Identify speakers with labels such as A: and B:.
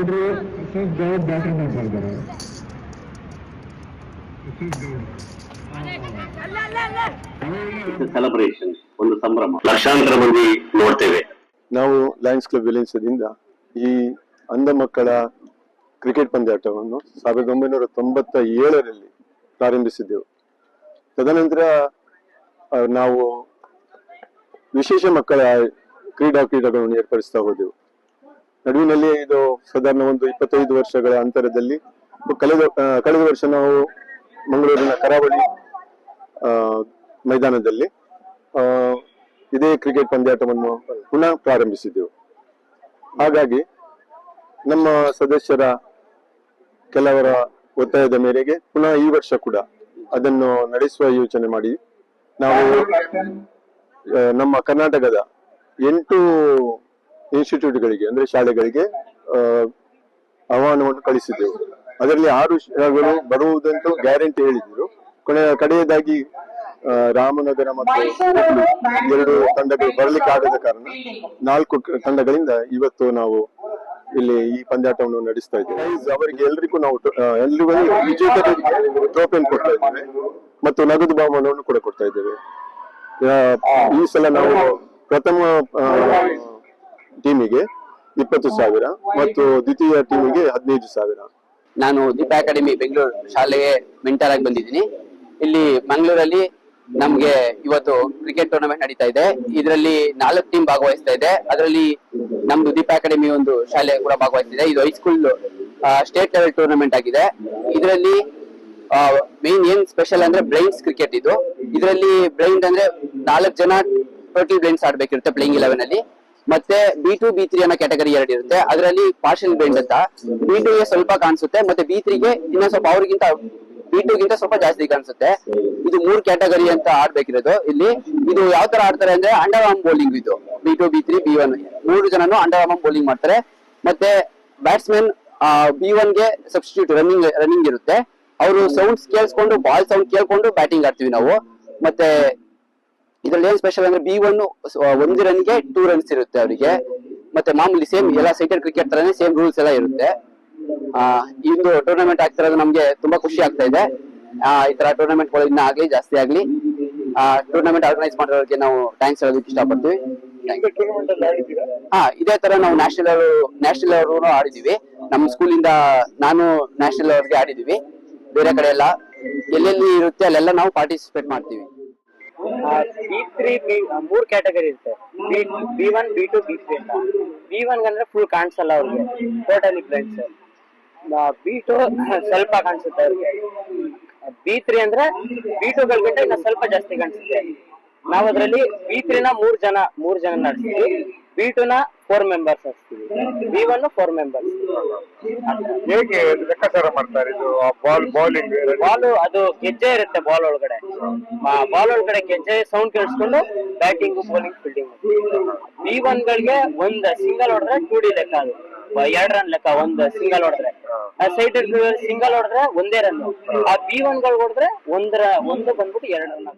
A: ನೋಡ್ರಿ sir Gowd batting ಮಾಡ್ತಾ ಇದ್ದಾರೆ.
B: ಸೆಲೆಬ್ರೇಷನ್ ಒಂದು ಸಂಭ್ರಮ. ಲಕ್ಷಾಂತರ ಮಂದಿ ನೋಡ್ತೇವೆ.
C: ನಾವು ಲಯನ್ಸ್ ಕ್ಲಬ್ ವಿಲಿಯನ್ಸದಿಂದ ಈ ಅಂಧ ಮಕ್ಕಳ ಕ್ರಿಕೆಟ್ ಪಂದ್ಯಾಟವನ್ನು ಸಾವಿರದ ಒಂಬೈನೂರ ತೊಂಬತ್ತ ಏಳರಲ್ಲಿ ಪ್ರಾರಂಭಿಸಿದ್ದೆವು. ತದನಂತರ ನಾವು ವಿಶೇಷ ಮಕ್ಕಳ ಕ್ರೀಡಾ ಕ್ರೀಡೆಗಳನ್ನು ಏರ್ಪಡಿಸ್ತಾ ಹೋದೆವು. ನಡುವಿನಲ್ಲಿ ಇದು ಸಾಧಾರಣ ಒಂದು ಇಪ್ಪತ್ತೈದು ವರ್ಷಗಳ ಅಂತರದಲ್ಲಿ ಕಳೆದ ಕಳೆದ ವರ್ಷ ನಾವು ಮಂಗಳೂರಿನ ಕರಾವಳಿ ಮೈದಾನದಲ್ಲಿ ಇದೇ ಕ್ರಿಕೆಟ್ ಪಂದ್ಯಾಟವನ್ನು ಪುನಃ ಪ್ರಾರಂಭಿಸಿದೆವು. ಹಾಗಾಗಿ ನಮ್ಮ ಸದಸ್ಯರ ಕೆಲವರ ಒತ್ತಾಯದ ಮೇರೆಗೆ ಪುನಃ ಈ ವರ್ಷ ಕೂಡ ಅದನ್ನು ನಡೆಸುವ ಯೋಚನೆ ಮಾಡಿ ನಾವು ನಮ್ಮ ಕರ್ನಾಟಕದ ಎಂಟು ಇನ್ಸ್ಟಿಟ್ಯೂಟ್ಗಳಿಗೆ, ಅಂದ್ರೆ ಶಾಲೆಗಳಿಗೆ ಆಹ್ವಾನವನ್ನು ಕಳಿಸಿದ್ದೆವು. ಅದರಲ್ಲಿ ಆರು ಶಾಲೆಗಳು ಬರುವುದಂತೂ ಗ್ಯಾರಂಟಿ ಹೇಳಿದ್ರು. ಕೊನೆಯ ಕಡೆಯದಾಗಿ ರಾಮನಗರ ಮತ್ತು ಎರಡು ತಂಡಗಳು ಬರಲಿಕ್ಕೆ ಆಗದ ಕಾರಣ ನಾಲ್ಕು ತಂಡಗಳಿಂದ ಇವತ್ತು ನಾವು ಇಲ್ಲಿ ಈ ಪಂದ್ಯಾಟವನ್ನು ನಡೆಸ್ತಾ ಇದ್ದೇವೆ. ಅವರಿಗೆ ಎಲ್ರಿಗೂ ನಾವು ಎಲ್ರಿಗೂ ವಿಜೇತರಿಗೆ ಟ್ರೋಫಿಯನ್ನು ಕೊಡ್ತಾ ಇದ್ದೇವೆ ಮತ್ತು ನಗದು ಬಹುಮಾನವನ್ನು ಕೂಡ ಕೊಡ್ತಾ ಇದ್ದೇವೆ. ಈ ಸಲ ನಾವು ಪ್ರಥಮ ಟೀಮಿಗೆ ಇಪ್ಪತ್ತು ಸಾವಿರ ಮತ್ತು ದ್ವಿತೀಯ ಟೀಮಿಗೆ ಹದಿನೈದು ಸಾವಿರ.
D: ನಾನು ದೀಪ ಅಕಾಡೆಮಿ ಬೆಂಗಳೂರು ಶಾಲೆಗೆ ಮೆಂಟರ್ ಆಗಿ ಬಂದಿದ್ದೀನಿ. ಇಲ್ಲಿ ಮಂಗಳೂರಲ್ಲಿ ನಮ್ಗೆ ಇವತ್ತು ಕ್ರಿಕೆಟ್ ಟೂರ್ನಮೆಂಟ್ ನಡೀತಾ ಇದೆ. ಇದರಲ್ಲಿ ನಾಲ್ಕು ಟೀಮ್ ಭಾಗವಹಿಸ್ತಾ ಇದೆ. ಅದರಲ್ಲಿ ನಮ್ದು ದೀಪ ಅಕಾಡೆಮಿ ಒಂದು ಶಾಲೆ ಕೂಡ ಭಾಗವಹಿಸ್ತಿದೆ ಇದು. ಹೈಸ್ಕೂಲ್ ಸ್ಟೇಟ್ ಲೆವೆಲ್ ಟೂರ್ನಮೆಂಟ್ ಆಗಿದೆ. ಇದರಲ್ಲಿ ಮೇನ್ ಏನ್ ಸ್ಪೆಷಲ್ ಅಂದ್ರೆ ಬ್ರೈನ್ಸ್ ಕ್ರಿಕೆಟ್ ಇದು. ಇದರಲ್ಲಿ ಬ್ರೈನ್ ಅಂದ್ರೆ ನಾಲ್ಕು ಜನ ಟೋಟಲ್ ಬ್ರೈನ್ಸ್ ಆಡ್ಬೇಕಿರುತ್ತೆ ಪ್ಲೇಯಿಂಗ್ ಇಲೆವೆನ್ ಅಲ್ಲಿ. ಮತ್ತೆ ಬಿ ಟು ಬಿ ತ್ರೀ ಅನ್ನೋ ಕ್ಯಾಟಗರಿ ಎರಡು ಇರುತ್ತೆ. ಅದರಲ್ಲಿ ಪಾರ್ಷಲ್ ಬೆಂಡ್ ಅಂತ. ಬಿ ಟು ಗೆ ಸ್ವಲ್ಪ ಕಾಣಿಸುತ್ತೆ, ಮತ್ತೆ ಬಿ ತ್ರೀಗೆ ಇನ್ನೊಂದ್ ಸ್ವಲ್ಪ ಅವ್ರಿಗಿಂತ ಬಿ ಟು ಗಿಂತ ಸ್ವಲ್ಪ ಜಾಸ್ತಿ ಕಾಣಿಸುತ್ತೆ. ಇದು ಮೂರ್ ಕ್ಯಾಟಗರಿ ಅಂತ ಆಡ್ಬೇಕಿರೋದು. ಇಲ್ಲಿ ಇದು ಯಾವ ತರ ಆಡ್ತಾರೆ ಅಂದ್ರೆ ಅಂಡರ್ ಆರ್ಮ್ ಬೌಲಿಂಗ್ ಇದು. B two B three B one ಮೂರು ಜನನು ಅಂಡರ್ ಆರ್ಮ್ ಬೌಲಿಂಗ್ ಮಾಡ್ತಾರೆ. ಮತ್ತೆ ಬ್ಯಾಟ್ಸ್ಮನ್ ಬಿ ಒನ್ಗೆ ಸಬ್ಸ್ಟಿಟ್ಯೂಟ್ ರನ್ನಿಂಗ್ ರನ್ನಿಂಗ್ ಇರುತ್ತೆ. ಅವರು ಸೌಂಡ್ಸ್ ಕೇಳಿಸ್ಕೊಂಡು ಬಾಲ್ ಸೌಂಡ್ ಕೇಳ್ಕೊಂಡು ಬ್ಯಾಟಿಂಗ್ ಆಡ್ತೀವಿ ನಾವು. ಮತ್ತೆ ಇದ್ರಲ್ಲಿ ಏನ್ ಸ್ಪೆಷಲ್ ಅಂದ್ರೆ ಬಿ ಒನ್ ಒಂದು ರನ್ಗೆ ಟೂ ರನ್ಸ್ ಇರುತ್ತೆ ಅವರಿಗೆ. ಮತ್ತೆ ಮಾಮೂಲಿ ಸೇಮ್ ಎಲ್ಲ ಸೈಟೆಡ್ ಕ್ರಿಕೆಟ್ ತರನೇ ಸೇಮ್ ರೂಲ್ಸ್ ಎಲ್ಲ ಇರುತ್ತೆ. ಆ ಟೂರ್ನಮೆಂಟ್ ಆಗ್ತಿರೋದು ನಮ್ಗೆ ತುಂಬಾ ಖುಷಿ ಆಗ್ತಾ ಇದೆ. ಈ ತರ ಟೂರ್ನಮೆಂಟ್ಗಳು ಇನ್ನ ಆಗ್ಲಿ, ಜಾಸ್ತಿ ಆಗ್ಲಿ. ಟೂರ್ನಮೆಂಟ್ ಆರ್ಗನೈಸ್ ಮಾಡಿರೋರಿಗೆ ನಾವು ಥ್ಯಾಂಕ್ಸ್ ಹೇಳೋದಕ್ಕೆ ಇಷ್ಟಪಡ್ತೀವಿ. ಹಾ ಇದೇ ತರ ನಾವು ನ್ಯಾಷನಲ್ ನ್ಯಾಷನಲ್ ಅವರು ಆಡಿದೀವಿ. ನಮ್ಮ ಸ್ಕೂಲ್ ಇಂದ ನಾನು ನ್ಯಾಷನಲ್ ಅವ್ರಿಗೆ ಆಡಿದೀವಿ. ಬೇರೆ ಕಡೆ ಎಲ್ಲ. ಎಲ್ಲೆಲ್ಲಿ ಇರುತ್ತೆ ಅಲ್ಲೆಲ್ಲ ನಾವು ಪಾರ್ಟಿಸಿಪೇಟ್ ಮಾಡ್ತೀವಿ.
E: ಬಿ ತ್ರೀ ಬಿ ಮೂರ್ ಕ್ಯಾಟಗರಿ ಇರುತ್ತೆ. B one B two B three ಅಂತ. ಬಿ ಒನ್ ಅಂದ್ರೆ ಫುಲ್ ಕಾಣಿಸಲ್ಲ ಅವ್ರಿಗೆ. ಟೋಟಲಿ ಫ್ರೆಂಡ್ಸ್ ಬಿ ಟು ಸ್ವಲ್ಪ ಕಾಣಿಸುತ್ತೆ ಅವ್ರಿಗೆ. ಬಿ ತ್ರೀ ಅಂದ್ರೆ ಬಿ ಟು ಗಳಿಗಿಂತ ಇನ್ನ ಸ್ವಲ್ಪ ಜಾಸ್ತಿ ಕಾಣಿಸುತ್ತೆ. ನಾವ್ ಅದ್ರಲ್ಲಿ ಬಿ ತ್ರೀನ ಮೂರ್ ಜನ ಮೂರ್ ಜನ ನಡೆಸ್ತೀವಿ ಬಿ ಟುನ ಫೋರ್ ಮೆಂಬರ್ಸ್ ಹಚ್ತೀವಿ ಬಿ ಒನ್ ಫೋರ್ ಮೆಂಬರ್ಸ್
A: ಹೇಗೆ ಲೆಕ್ಕಾಚಾರ ಮಾಡ್ತಾರೆ ಇದು? ಬಾಲ್ ಬೌಲಿಂಗ್
E: ಬಾಲ್ ಅದು ಗೆಜ್ಜೆ ಇರುತ್ತೆ ಬಾಲ್ ಒಳಗಡೆ. ಬಾಲ್ ಒಳಗಡೆ ಗೆಜ್ಜೆ ಸೌಂಡ್ ಕೇಳಿಸ್ಕೊಂಡು batting bowling fielding B one ಗಳಿಗೆ ಒಂದ್ ಸಿಂಗಲ್ ಹೊಡೆದ್ರೆ ಟೂ ಡಿ ಲೆಕ್ಕ ಅದು. ಎರಡ್ ರನ್ ಲೆಕ್ಕ ಒಂದ್ ಸಿಂಗಲ್ ಹೊಡೆದ್ರೆ. ಸೈಡ್ ಸಿಂಗಲ್ ಹೊಡೆದ್ರೆ ಒಂದೇ ರನ್ ಆ ಬಿ ಒನ್ಗಳು ಹೊಡೆದ್ರೆ ಒಂದರ ಒಂದು ಬಂದ್ಬಿಟ್ಟು ಎರಡು ರನ್